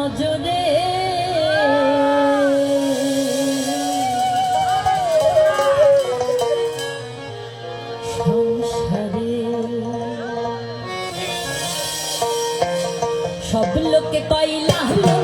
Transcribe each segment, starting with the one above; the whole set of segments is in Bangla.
নজরে। সংসারে সব লোকে কয়লা হলো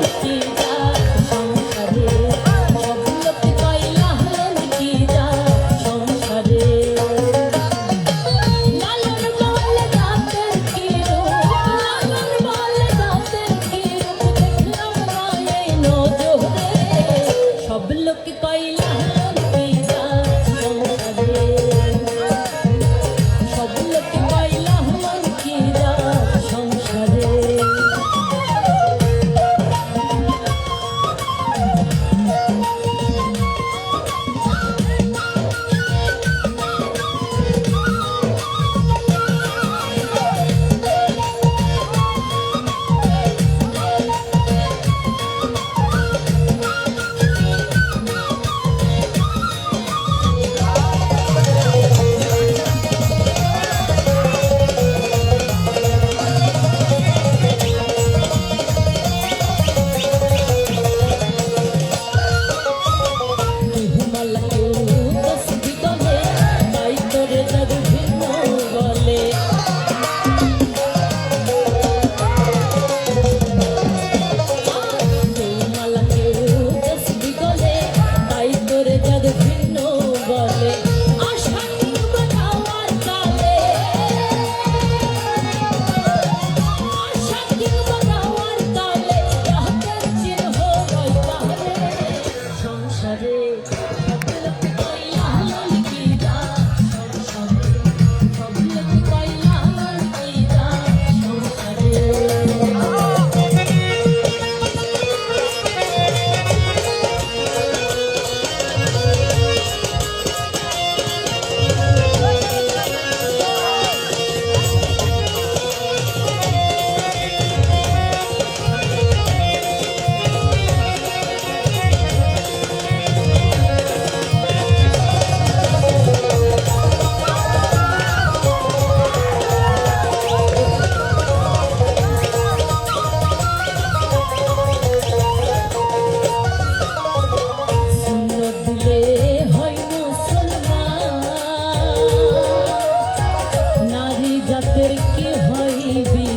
কি হয়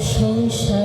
সংসারে